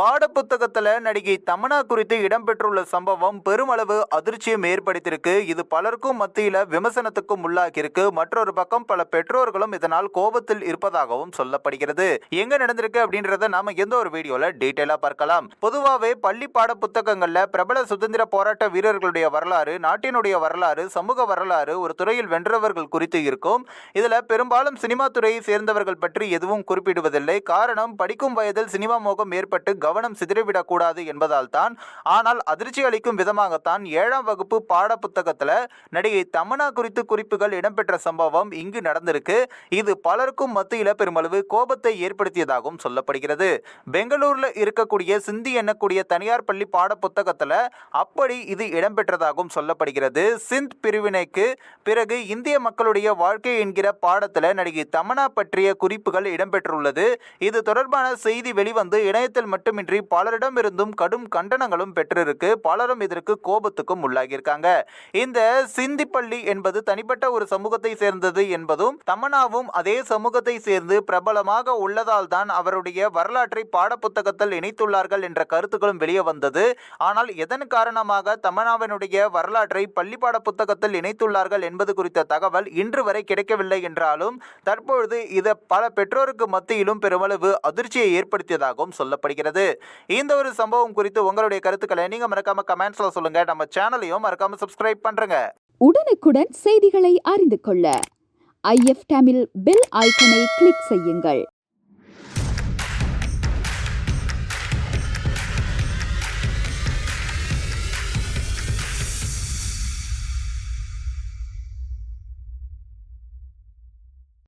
பாடப்புத்தகத்துல நடிகை தமனா குறித்து இடம்பெற்றுள்ள சம்பவம் பெருமளவு அதிர்ச்சியும் ஏற்படுத்தியிருக்கு. இது பலருக்கும் மத்தியில் விமர்சனத்துக்கும் உள்ளாகியிருக்கு. மற்றொரு பக்கம் பல பெற்றோர்களும் இதனால் கோபத்தில் இருப்பதாகவும் சொல்லப்படுகிறது. எங்க நடந்திருக்கு அப்படின்றத நாம எந்த ஒரு வீடியோல டீட்டெயிலா பார்க்கலாம். பொதுவாகவே பள்ளி பாட புத்தகங்கள்ல பிரபல சுதந்திர போராட்ட வீரர்களுடைய வரலாறு நாட்டினுடைய வரலாறு சமூக வரலாறு ஒரு துறையில் வென்றவர்கள் குறித்து இருக்கும். இதுல பெரும்பாலும் சினிமா துறையை சேர்ந்தவர்கள் பற்றி எதுவும் குறிப்பிடுவதில்லை. காரணம் படிக்கும் வயதில் சினிமா மோகம் ஏற்பட்டு கவனம் சிதறிவிடக்கூடாது என்பதால் தான் ஆனால் அதிர்ச்சி அளிக்கும் விதமாகத்தான் ஏழாம் வகுப்பு பாட புத்தகத்தில் நடிகை தமனா குறித்து குறிப்புகள் இடம்பெற்ற சம்பவம் இங்கு நடந்திருக்கு. இது பலருக்கும் மத்தியில் பெருமளவு கோபத்தை ஏற்படுத்தியதாகவும் சொல்லப்படுகிறது. பெங்களூரில் இருக்கக்கூடிய சிந்தி எண்ணக்கூடிய தனியார் பள்ளி பாட புத்தகத்தில் அப்படி இது இடம்பெற்றதாகவும் சொல்லப்படுகிறது. சிந்த் பிரிவினைக்கு பிறகு இந்திய மக்களுடைய வாழ்க்கை என்கிற பாடத்தில் நடிகை தமனா பற்றிய குறிப்புகள் இடம்பெற்றுள்ளது. இது தொடர்பான செய்தி வெளிவந்து இணையத்தில் மட்டும் மட்டுமின்றி பலரிடமிருந்தும் கடும் கண்டனங்களும் பெற்றிருக்கு. பலரும் இதற்கு கோபத்துக்கும் உள்ளாகியிருக்காங்க. இந்த சிந்திப்பள்ளி என்பது தனிப்பட்ட ஒரு சமூகத்தை சேர்ந்தது என்பதும் தமனாவும் அதே சமூகத்தை சேர்ந்து பிரபலமாக உள்ளதால் தான் அவருடைய வரலாற்றை பாடப்புத்தகத்தில் இணைத்துள்ளார்கள் என்ற கருத்துக்களும் வெளியே வந்தது. ஆனால் எதன் காரணமாக தமனாவினுடைய வரலாற்றை பள்ளி பாட புத்தகத்தில் இணைத்துள்ளார்கள் என்பது குறித்த தகவல் இன்று வரை கிடைக்கவில்லை என்றாலும் தற்பொழுது இது பல பெற்றோருக்கு மத்தியிலும் பெருமளவு அதிர்ச்சியை ஏற்படுத்தியதாகவும் சொல்லப்படுகிறது. இந்த ஒரு சம்பவம் குறித்து உங்களுடைய கருத்துக்களை நீங்க மறக்காம கமெண்ட்ஸ்ல சொல்லுங்க. நம்ம சேனலையும் மறக்காம சப்ஸ்கிரைப் பண்றேங்க. உடனுக்குடன் செய்திகளை அறிந்து கொள்ள ஐஎஃப் தமிழ் பெல் ஐக்கனை கிளிக் செய்யுங்கள்.